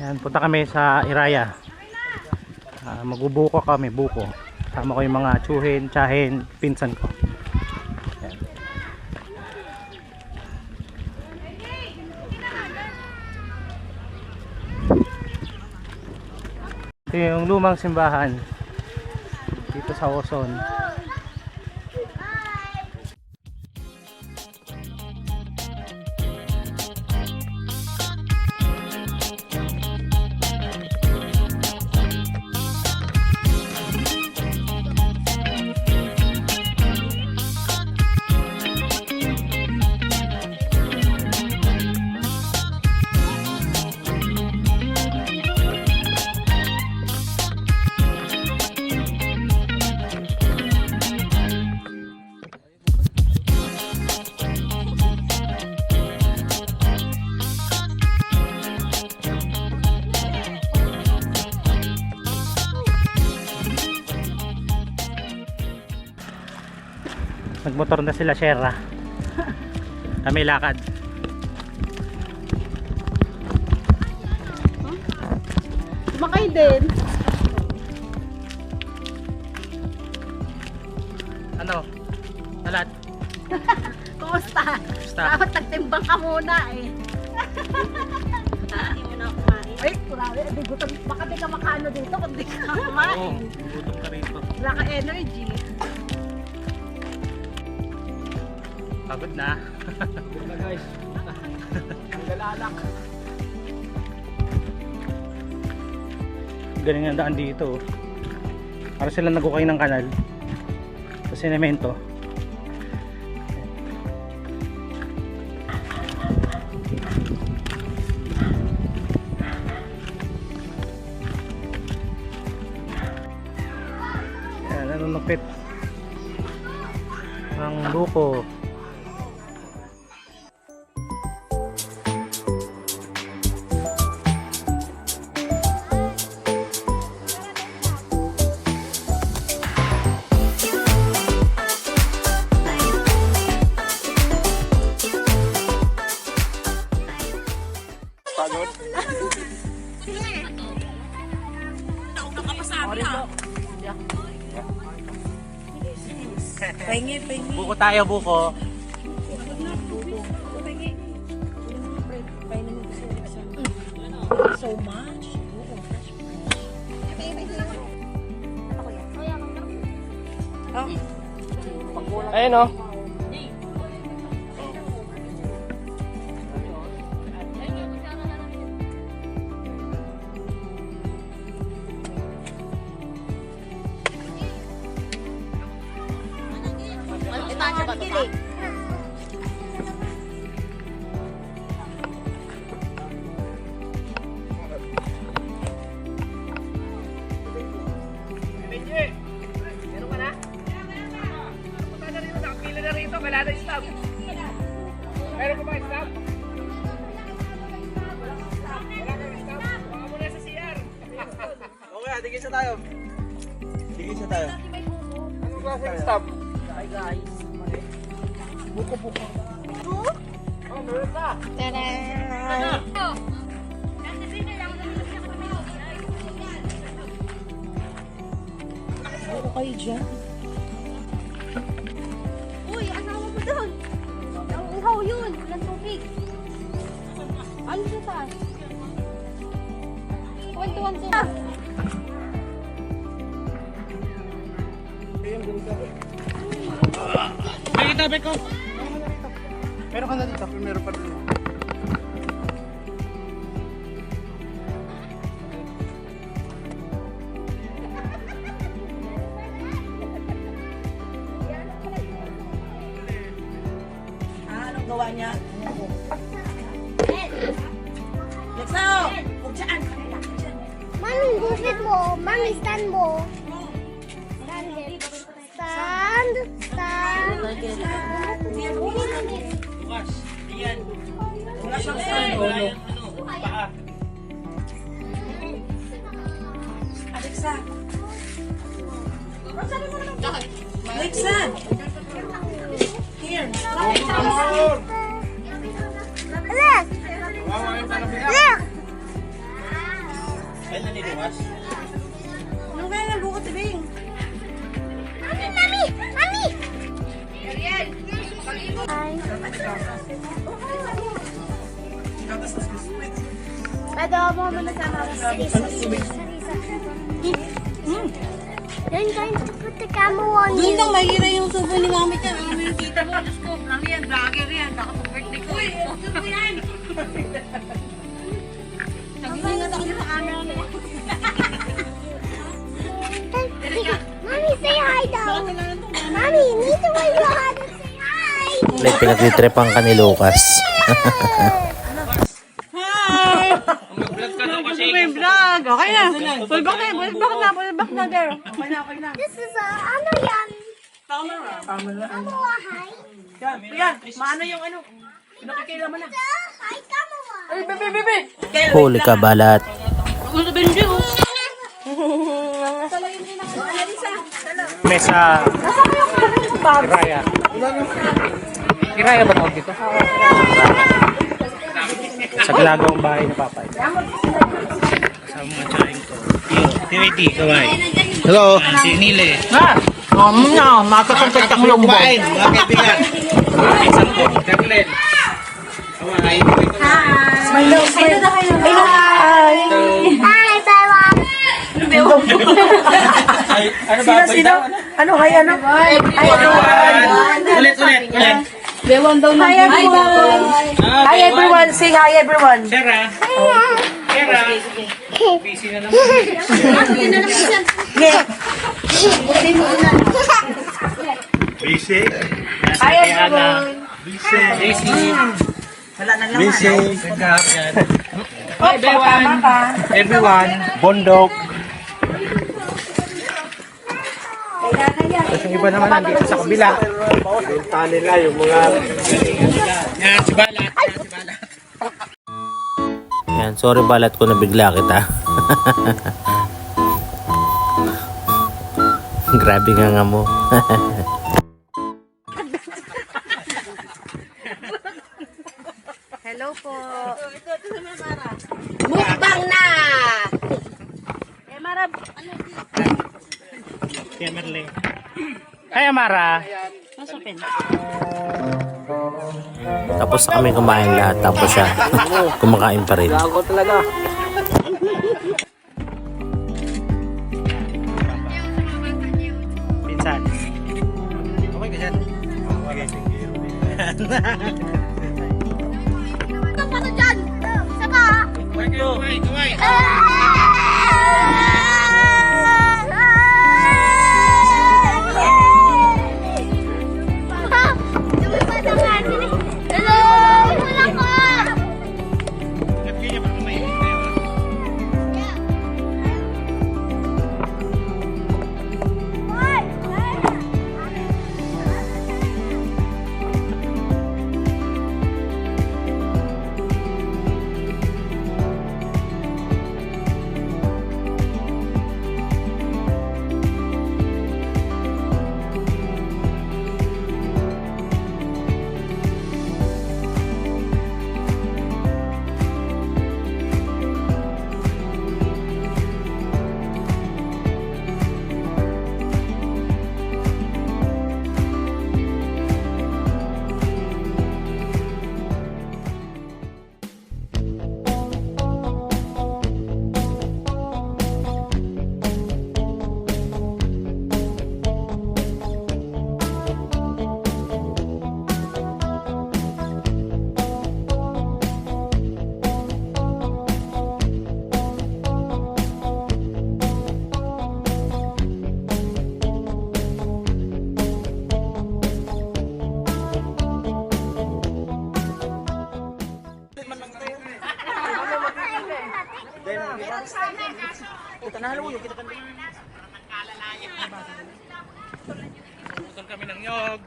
Yan, punta kami sa Iraya. Ah, magbubuko kami, buko. Sama ko yung mga tsuhin, tsahin, pinsan ko. Yan. Ito yung lumang simbahan dito sa Oson. Nagmotor na sila Sierra. Kami lakad. Makay din. Ano? Talat. Kumusta? Basta. Dapat nagtimbang ka muna eh. Hindi mo na kumain. Ay, gutom. Baka di ka makano dito kung di ka Oo, kumain. gutom ka rito. Wala ka energy. Pagod na. na guys. Ang galalak. Galing ang daan dito. oh. Para sila nagukay ng kanal. Sa sinemento. Tayo, buko. So much. Ayun o. Màu. Ano kayo dyan? Uy, asawa mo doon. Ang uhaw yun. Walang tubig. Ano sa taas? Kwentuhan ko. Ay, tabi ko. Meron ka na dito. Meron pa rin. Ah, gawa niya? Lexo! Huwag dyan! Mami, gusit mo. Mami, stand mo. Stand. Stand. Stand. Bukas. Iyan. Wala siyang stand. Ulo. Paa. Alexa! Alexa! Here! Look. Look. Yan na niluwas. Ano kaya nagbuko tibing? Mami, mami! Mami! Hi. Pwede ako mo muna sa mga sarisa. Yan, kain to put the camera on Doon you. lang mahira yung tubo ni mami dyan. Ano yung tita mo? Diyos ko, mami yan, vlogger yan. Baka pag birthday ko eh. Tubo mo yan. Nag-iingat ako sa camera mo. Mommy, say hi daw. Mommy, need to wave your hand hi. May pinagtitripan ka ni Lucas. May vlog. Okay na. Pull back na. Pull back na. Pull back na there. Okay na, okay na. This is a, ano yan? Camera. Ano, hi? Yan, yan. Maano yung ano? Pinakikila mo na. Hi, camera. Ay, bebe, bebe. Huli ka balat. Ako sa Benji, oh. May sa Iraya. Iraya ba tawag dito? Sa glagawang bahay ni Papay. Kasama mga tsahin ko. Yo, Timothy, kaway. Hello. Si Nile. Ha? Um, no, makakasagtag ang loob mo. Kumain, mga kaibigan. Isang po, Carlen. Kaway. Hi, Bella. Ay, ano ba? Sino? Ano, hi, ano? Hi, Ulit, ulit, ulit. Hi, everyone. Hi, everyone. Say hi, everyone. Sarah. Sarah. Busy na naman. Busy. Hi, everyone. Busy. Busy. Hi, tama ka. Everyone. Bondok. Tapos yung iba naman nandito sa kabila. Pinta nila yung mga... Yan, si Balat. Yan, si Balat. Yan, sorry balat ko nabigla kita. Grabe nga nga mo. Hello po. Mukbang na! Eh, Marab. Kaya Merle. Masapin. Tapos kami kumain lahat. Tapos siya kumakain pa rin. Ako talaga. Nyog.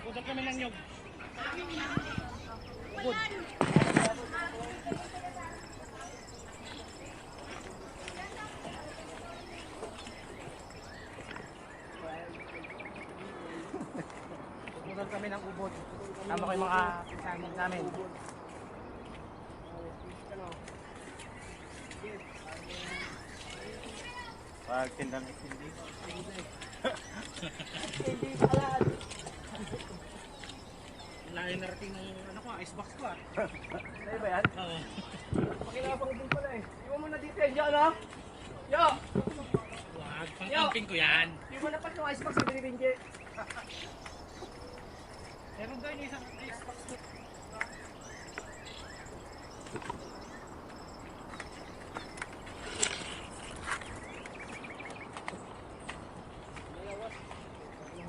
Putol kami ng nyog. Putol kami ng ubod. Tama ko yung mga pinsan namin. Pag tindang hindi. Hindi pala. Layo narating ng ano ko, icebox ko ah. Ano ba yan? Oo. Pakinabang din pala eh. Iwan mo na dito yan, Yo, no? Yo! Wag, pang Yo! camping ko yan. Iwan mo na pa yung icebox sa binibingge. Meron doon yung isang icebox ko.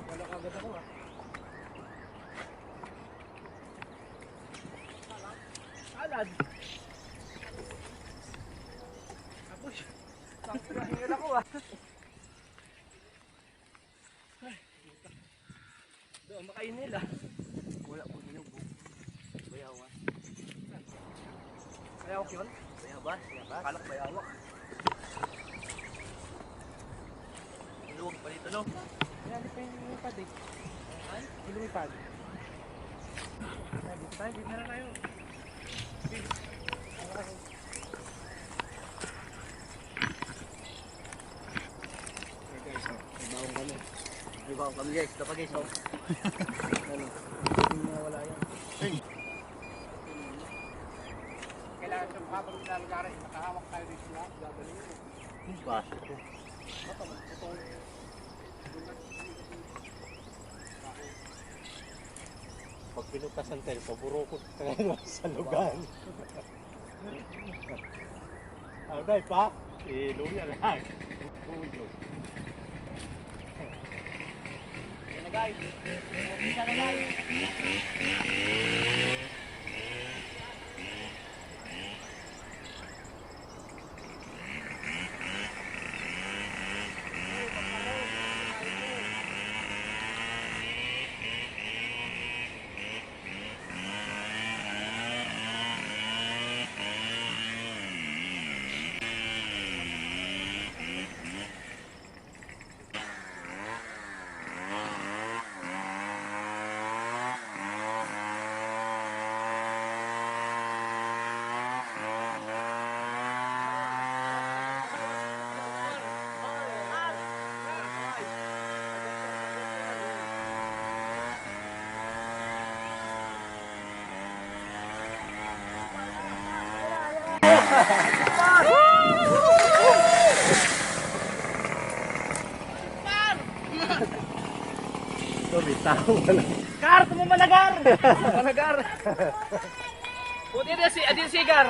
Wala kagad ako ah. Salad. Tapos, sakto na hingil ako ah. Ay, Doon makainil ah. Wala po din yung buko. Bayawa. Bayawak yun? Bayabas, bayabas. Kalak bayawak. Iluwag pa dito no? Kaya di pa yung lumipad eh. Yung lumipad. Dito tayo, dito na tayo. Hey guys, oh, may kami. May guys, dapat guys. Ano? Hindi na wala yan. Kailangan tayo dito na, gagaling yun. Baso ko. Pag pinutasan tayo, paburukot ka ngayon sa lugar. Ang dahil pa, iluya lang. Pulo. Yan na guys. Na guys. Ito, bitaw. Gar, tumumanagar! Tumumanagar! Buti na si Adil Sigar.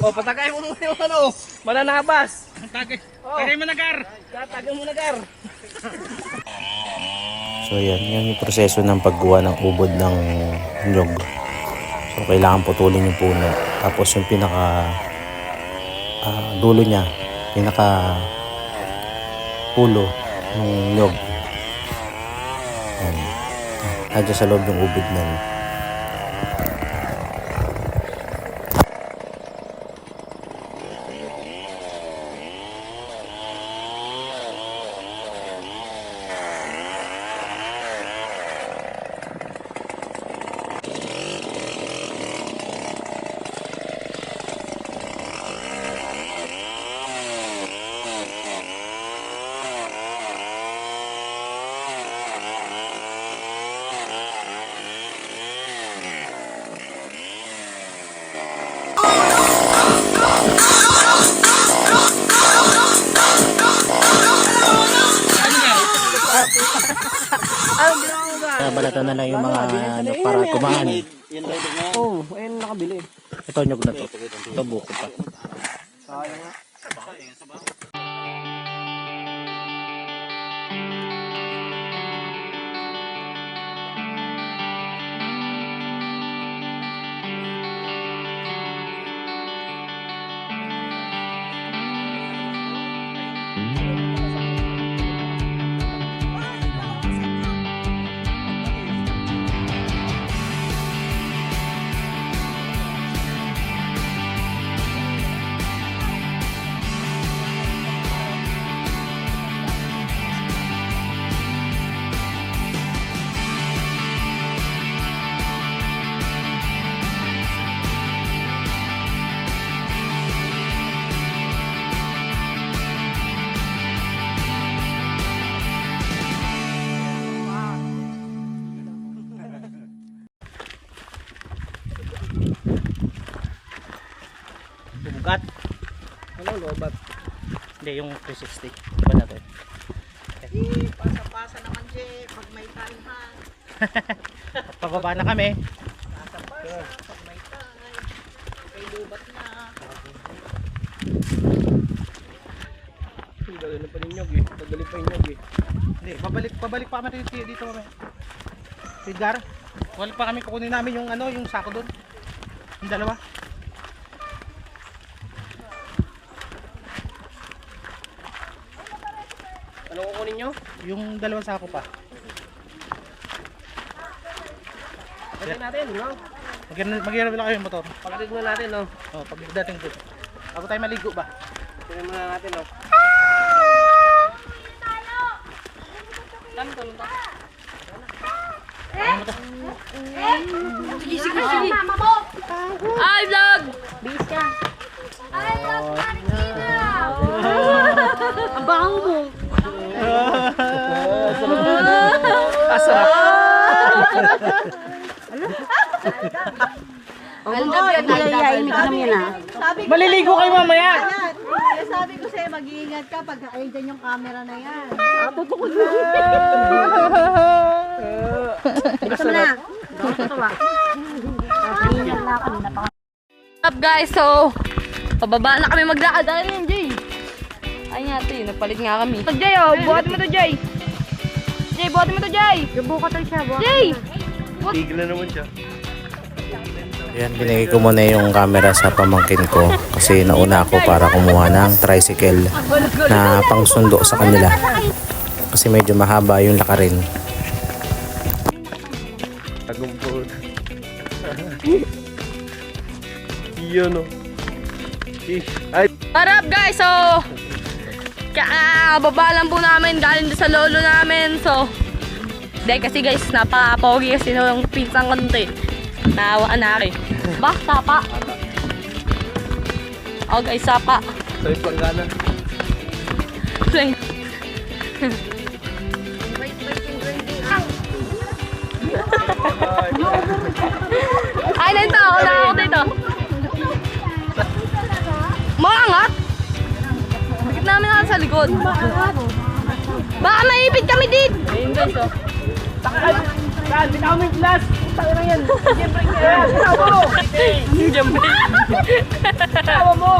Oh, patagay mo muna yung ano, mananabas. Tagay. Oh. Tagay managar. Tatagay mo na gar. So yan, yan yung proseso ng paggawa ng ubod ng nyog. So kailangan putulin yung puno. Tapos yung pinaka ah, dulo niya, pinaka pulo ng nyog. Yan. Nandiyan sa loob yung ubod ng Kaya na lang yung mga ano, para kumaan. Oh, ayun nakabili. Ito nyog na to. Ito lobat. Hindi, yung 360. Iba natin. Eh, pasa-pasa naman siya pag may time ha. Pababa na kami. Pasa-pasa pag may time. May lubat na. Dali na pa rin nyog eh. Pa yung nyog eh. Hindi, babalik, babalik pa kami dito, dito kami. Edgar, wala pa kami kukunin namin yung ano, yung sako doon. Yung dalawa. Ano kukunin nyo? Yung dalawang sako pa. Pwede natin, no? Mag-irap lang kayo yung motor. Pagkatid mo natin, no? Oh, pag dating doon. Ako tayo maligo ba? Pwede muna natin, no? Dami to, lumpa. Sige, sige, sige. Mama mo. Ay, vlog! Bis ka. Ay, love Marikina. Ang baho mo. Asarap. Naman yan ha. Sabi ko Maliligo kayo mamaya. Kaya sabi ko sa'yo, mag-iingat ka pag ay dyan yung camera na yan. up guys? So, pababa na kami maglakad. Ano yun, Jay? Ay nga, ito Nagpalit nga kami. Ito, Jay, oh. Buhat mo to, Jay. Jay, buhat mo to, Jay. Buka tayo siya, buka. Jay! Tigil na naman siya. Ayan, binigay ko muna yung camera sa pamangkin ko kasi nauna ako para kumuha ng tricycle na pangsundo sa kanila. Kasi medyo mahaba yung lakarin. Tagumpol. Iyon, no? Eh, Ay, What up guys? So, ka baba lang po namin galing sa lolo namin. So, hindi kasi guys, napaka-pogi kasi nung pinsang konti. Nawaan na rin. Ba, sapa. Oh guys, sapa. sa'yo planggana. Ay, na ito. Ako na ako dito. Maangat? Namin ako sa likod? Baka maipit kami dit. Ayun guys, oh. Saan? Bitaw mo yung glass! Tayo na yan! Siyempre kaya! Bitaw mo! Jambe. Bitaw mo!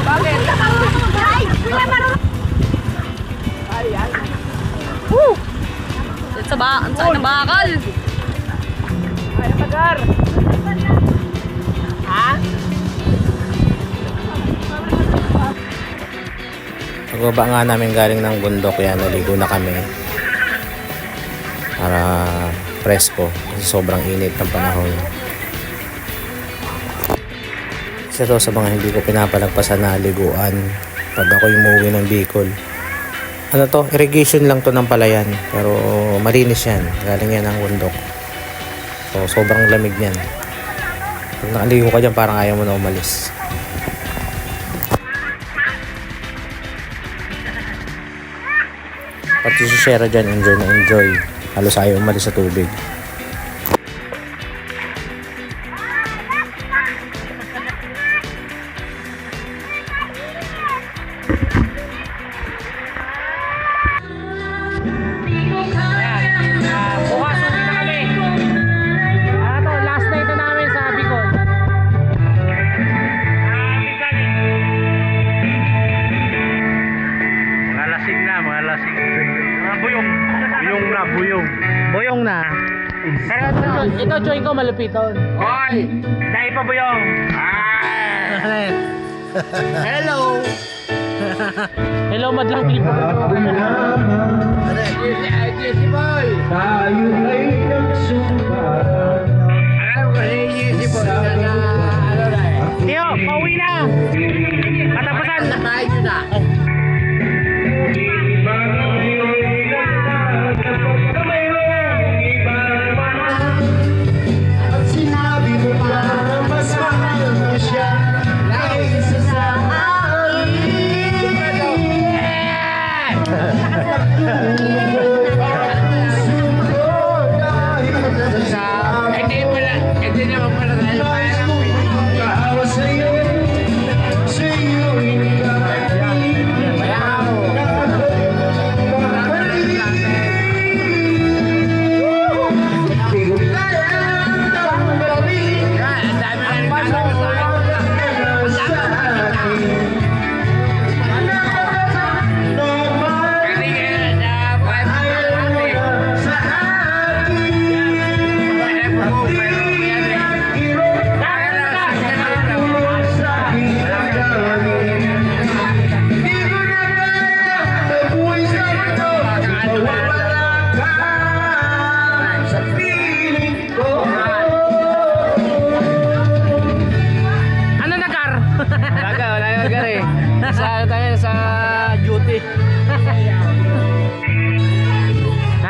Bakit? Woo! Sa ba, ng bakal. Pagbaba nga namin galing ng bundok yan, naligo na kami. Para presko kasi sobrang init ng panahon. Isa to sa mga hindi ko pinapalagpasan na liguan pag ako umuwi ng Bicol. Ano to? Irrigation lang to ng palayan pero malinis yan. Galing yan ng bundok. So sobrang lamig niyan. Pag nakaligo ka dyan parang ayaw mo na umalis. Pati si Shera dyan, enjoy na enjoy. Halos ayaw umalis sa tubig.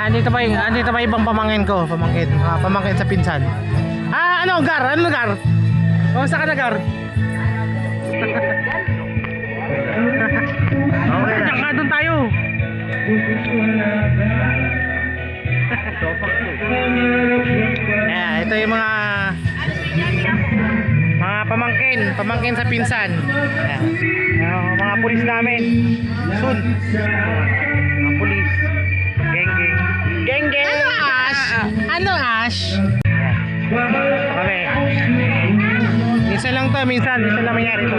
Andito pa yung, andito pa ibang pamangkin ko, pamangkin, ah, pamangkin sa pinsan. Ah, ano, Gar? Ano, Gar? Kamusta ka na, Gar? okay na. Diyan doon tayo. Ayan, ito yung mga mga pamangkin, pamangkin sa pinsan. Ayan. Ayan, mga pulis namin. Soon. Ah, ano, Ash? Okay. Isa lang to, minsan. Isa lang mayari to.